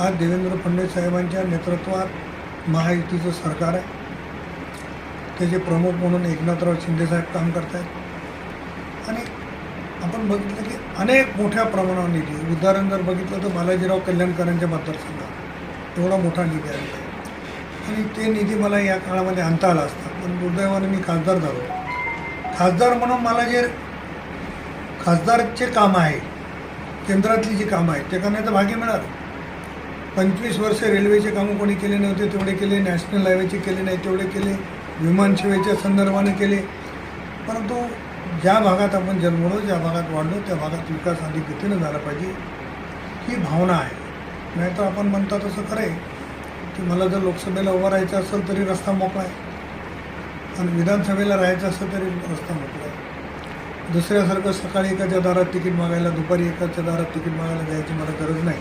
आज देवेंद्र फडणवीस साहेबांच्या नेतृत्वात महायुतीचं सरकार आहे. त्याचे प्रमुख म्हणून एकनाथराव शिंदेसाहेब काम करत आहेत आणि आपण बघितलं की अनेक मोठ्या प्रमाणावर निधी उदाहरण जर बघितलं तर बालाजीराव कल्याणकरांच्या मतदारसंघात एवढा मोठा निधी आलेला आहे. आणि ते निधी मला या काळामध्ये आणता आला असता. पण दुर्दैवाने मी खासदार झालो. खासदार म्हणून मला जे खासदारचे काम आहे केंद्रातली जी कामं आहेत ते करण्याचं भाग्य मिळालं. पंचवीस वर्ष रेल्वेचे कामं कोणी केले नव्हते तेवढे केले नॅशनल हायवेचे केले नाही तेवढे केले विमानसेवेच्या संदर्भाने केले. परंतु ज्या भागात आपण जन्मलो ज्या भागात वाढलो त्या भागात विकास अधिक गतीनं झाला पाहिजे ही भावना आहे. नाहीतर आपण म्हणता तसं खरं आहे की मला जर लोकसभेला उभं राहायचं असेल तरी रस्ता मोकळा आहे. आणि विधानसभेला राहायचं असेल तरी रस्ता मोकळा आहे. दुसऱ्यासारखं सकाळी एकाच्या दारात तिकीट मागायला दुपारी एकाच्या दारात तिकीट मागायला जायची मला गरज नाही.